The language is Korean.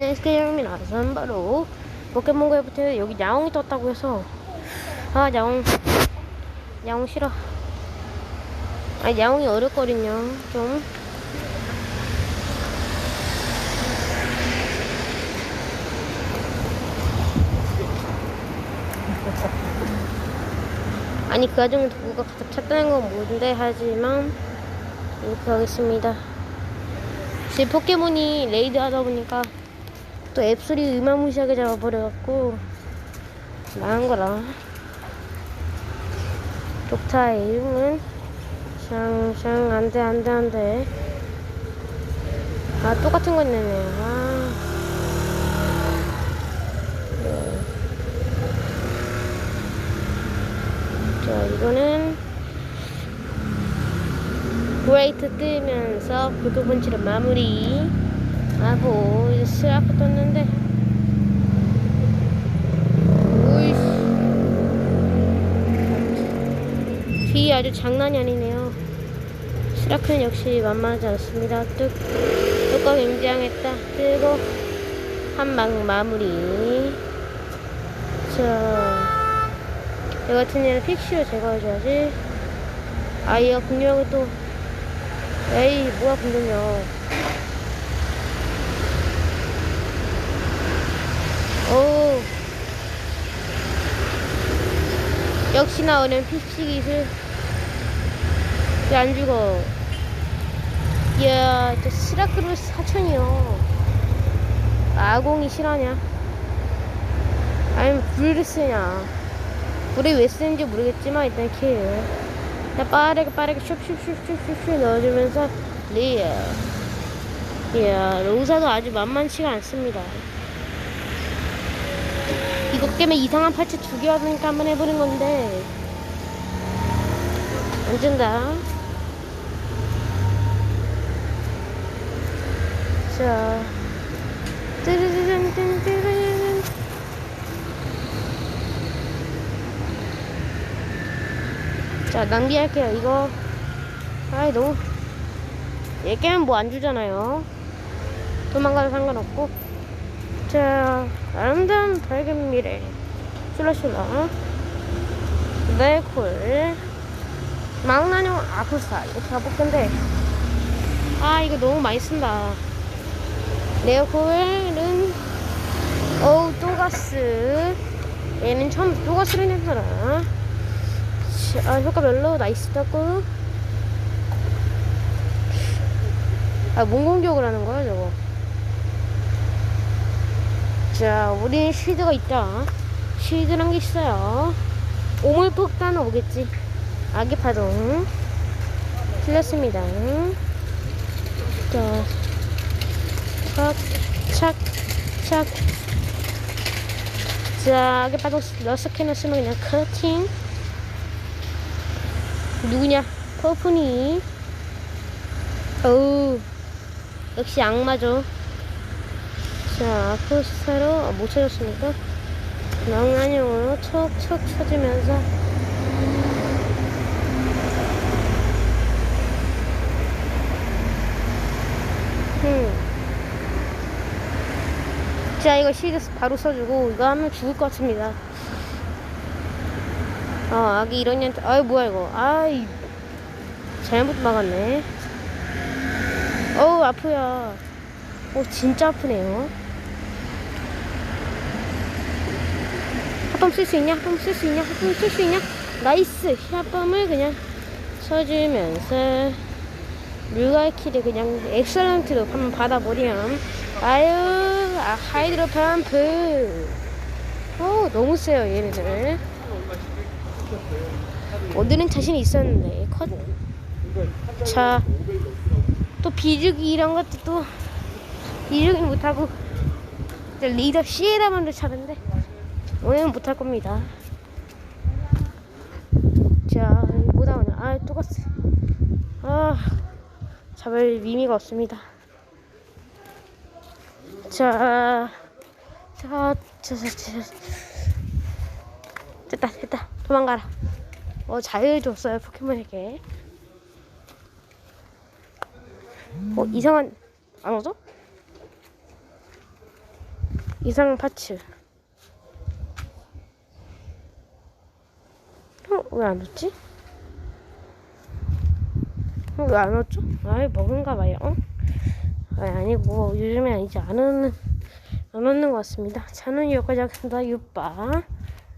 SK형입니다. 저는 바로 포켓몬고에 붙어 여기 야옹이 떴다고 해서 아 야옹 야옹 싫어. 아 야옹이 어렵거든요. 좀 아니 그 와중에 누가 가득 찼다는 건 뭔데 하지만 이렇게 하겠습니다. 제 포켓몬이 레이드 하다 보니까 또 앱소리 의마무시하게 잡아버려갖고 망한 거라. 독타의 이름은 샹샹 안돼 안돼 안돼. 아 똑같은 거 있네요. 아. 네. 자 이거는 브레이트 뜨면서 불꽃 분치를 마무리 하고 이제 스라프 떴는데. 오이씨. 뒤 아주 장난이 아니네요. 스라크는 역시 만만하지 않습니다. 뚝 뚜껑 임장했다. 뜨고 한방 마무리. 자이 같은 애는 픽시로 제거해줘야지. 아 얘가 공격을 또 에이 뭐야 오 역시나 오는 픽시 기술 왜안 죽어? 이야 저 시라크루 사천이요. 아공이 실화냐? 아니면 불을 쓰냐? 불이 왜 쓰는지 모르겠지만 일단 킬. 그냥 빠르게 빠르게 슉슉슉슉슉슉 넣어주면서 리얼 이야 로사도 아주 만만치가 않습니다 이것 때문에 이상한 파츠 두개 왔으니까 한번 해보는 건데. 안 준다. 자. 뚜루루룬. 자 낭비할게요 이거. 아이 너무. 얘 깨면 뭐 안 주잖아요. 도망가도 상관없고 자 아름다운 밝은 미래. 슐라슐라 네콜. 망나뇽 아쿠사 이렇게 가볼 건데. 아 이거 너무 많이 쓴다. 네오콜은 어우 또가스. 얘는 처음 또가스를 내서라 아 효과 별로 나이스 떴고? 아뭔 공격을 하는 거야 저거 자 우리는 쉴드가 있다 쉴드란 게 있어요 오물폭탄은 오겠지 아기 파동 틀렸습니다 자 착, 착, 착. 자, 아기 파동 개 넣었으면 그냥 커팅 누구냐? 퍼프니. 어우, 역시 악마죠. 자, 아크스타로 아, 못 찾았으니까 망나뇽으로 척척 쳐주면서 음. 자, 이거 시드 바로 써주고 이거 하면 죽을 것 같습니다. 아, 아기 이런 년한테 아이 뭐야 이거. 아이 잘못 막았네. 어우 아프야. 오 진짜 아프네요. 합범 쓸수 있냐? 합범 쓸수 있냐? 합범 쓸수 있냐? 나이스! 합범을 그냥 써주면서 류가키를 그냥 엑설런트로 한번 받아버리면 아유 아, 하이드로 펌프 어 너무 세요 얘네들 오늘은 자신이 있었는데 컷 자 또 비주기 이런 것도 또 비주기 못하고 리더 시에다만도 차는데 오늘은 못할 겁니다 자뭐 나오냐 아 똑같어 아 잡을 의미가 없습니다 자, 자, 자, 자, 자. 됐다, 됐다. 도망가라. 어, 잘 줬어요, 포켓몬에게. 어, 이상한, 안 오죠? 이상 파츠. 왜 안 왔지? 어, 왜안 왔죠? 아이, 먹은가 봐요. 아, 아니고, 요즘에 이제 안 오는, 안 오는 것 같습니다. 저는 여기까지 하겠습니다. 유빠.